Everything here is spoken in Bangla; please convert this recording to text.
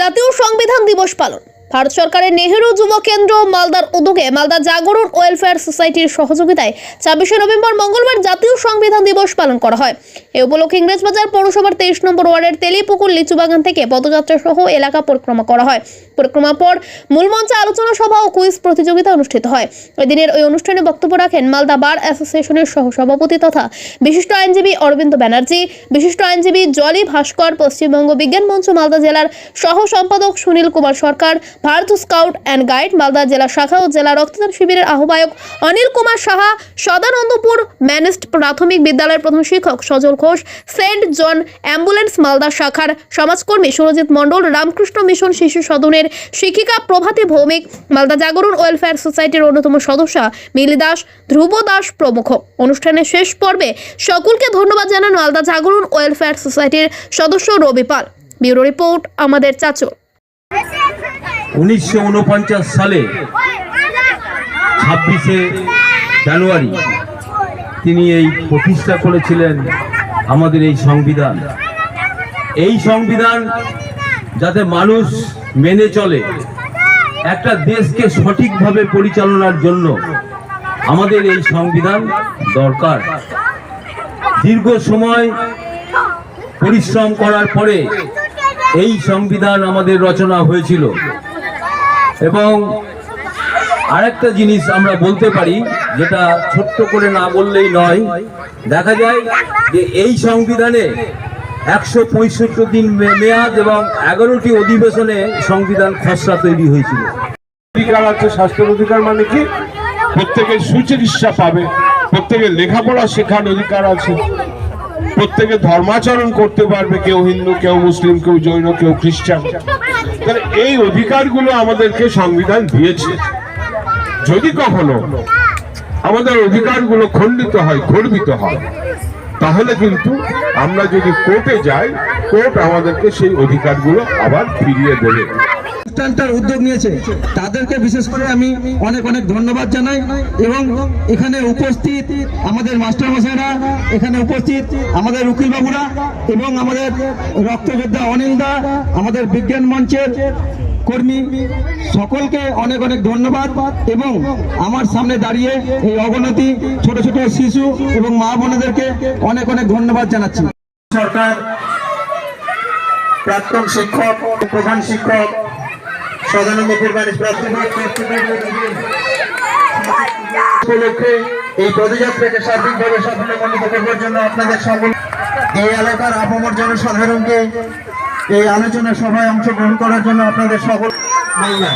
জাতীয় সংবিধান দিবস পালন। ভারত সরকারের নেহেরু যুব কেন্দ্র মালদার উদ্যোগে মালদা জাগরণ ওয়েলফেয়ার সোসাইটির সহযোগিতায় ছাব্বিশে নভেম্বর মঙ্গলবার জাতীয় সংবিধান দিবস পালন করা হয়। এ উপলক্ষে ইংরেজবাজার পৌরসভার তেইশ নম্বর ওয়ার্ডের তেলিপুকুর লিচুবাগান থেকে পদযাত্রা সহ এলাকা পরিক্রমা করা হয়। পরিক্রমা পর মূল মঞ্চে আলোচনা সভা ও কুইজ প্রতিযোগিতা অনুষ্ঠিত হয়। ওই দিনের ওই অনুষ্ঠানে বক্তব্য রাখেন মালদা বার অ্যাসোসিয়েশনের সহ সভাপতি তথা বিশিষ্ট আইনজীবী অরবিন্দ ব্যানার্জি, বিশিষ্ট আইনজীবী জলি ভাস্কর, পশ্চিমবঙ্গ বিজ্ঞান মঞ্চ মালদা জেলার সহ সম্পাদক Sunil Kumar Sarkar Bharat scout and guide, Malda জেলা শাখা ও জেলা রক্তদান শিবিরের আহ্বায়ক অনিল কুমার সাহা, সদানন্দপুর ম্যানেজড প্রাথমিক বিদ্যালয়ের প্রধান শিক্ষক Sajal Ghosh, Saint John ambulance Malda শাখার সমাজকর্মী সুরজিৎ মণ্ডল, রামকৃষ্ণ মিশন শিশু সদনের শিক্ষিকা প্রভাতী ভৌমিক, মালদা জাগরণ ওয়েলফেয়ার সোসাইটির অন্যতম সদস্যা মিলি দাস, ধ্রুব দাস প্রমুখ। অনুষ্ঠানের শেষ পর্বে সকলকে ধন্যবাদ জানান মালদা জাগরণ ওয়েলফেয়ার সোসাইটির সদস্য রবি পাল। ব্যুরো রিপোর্ট, আমাদের চাচল। উনিশশো উনপঞ্চাশ সালে ছাব্বিশে জানুয়ারি তিনি এই প্রতিষ্ঠা করেছিলেন আমাদের এই সংবিধান। এই সংবিধান যাতে মানুষ মেনে চলে, একটা দেশকে সঠিকভাবে পরিচালনার জন্য আমাদের এই সংবিধান দরকার। দীর্ঘ সময় পরিশ্রম করার পরে এই সংবিধান আমাদের রচনা হয়েছিল। এবং আরেকটা জিনিস আমরা বলতে পারি, যেটা ছোট্ট করে না বললেই নয়। দেখা যায় যে এই সংবিধানে একশো পঁয়ষট্টি দিন মেয়াদ এবং এগারোটি অধিবেশনে সংবিধান খসড়া তৈরি হয়েছিল। অধিকার আছে, স্বাস্থ্যের অধিকার মানে কি? প্রত্যেকের সুচিকিৎসা পাবে, প্রত্যেকের লেখাপড়া শেখার অধিকার আছে। প্রত্যেকে ধর্মাচরণ করতে পারবে, কেউ হিন্দু, কেউ মুসলিম, কেউ জৈন, কেউ খ্রিস্টান। তাহলে এই অধিকারগুলো আমাদেরকে সংবিধান দিয়েছে। যদি কখনো আমাদের অধিকারগুলো খণ্ডিত হয়, খর্বিত হয়, তাহলে কিন্তু আমরা যদি কোর্টে যাই, কোর্ট আমাদেরকে সেই অধিকারগুলো আবার ফিরিয়ে দেবে। অনুষ্ঠানটার উদ্যোগ নিয়েছে, তাদেরকে বিশেষ করে আমি অনেক অনেক ধন্যবাদ জানাই এবং এখানে উপস্থিত আমাদের মাস্টারমশাইরা, এখানে উপস্থিত আমাদের উকিল বাবুরা এবং আমাদের রক্তযোদ্ধা অনিন্দা আমাদের বিজ্ঞান মঞ্চের কর্মী সকলকে অনেক অনেক ধন্যবাদ এবং আমার সামনে দাঁড়িয়ে এই অবনতি ছোট ছোট শিশু এবং মা বোনেদেরকে অনেক অনেক ধন্যবাদ জানাচ্ছি। সরকার, প্রাক্তন শিক্ষক, প্রধান শিক্ষক সদানন্দপুর ম্যানেজ উপলক্ষে এই পদযাত্রাকে সার্বিকভাবে সাফল্যমণ্ডিত করবার জন্য আপনাদের সকল এই এলাকার আপামর জনসাধারণকে এই আলোচনা সভায় অংশগ্রহণ করার জন্য আপনাদের সকল মহিলা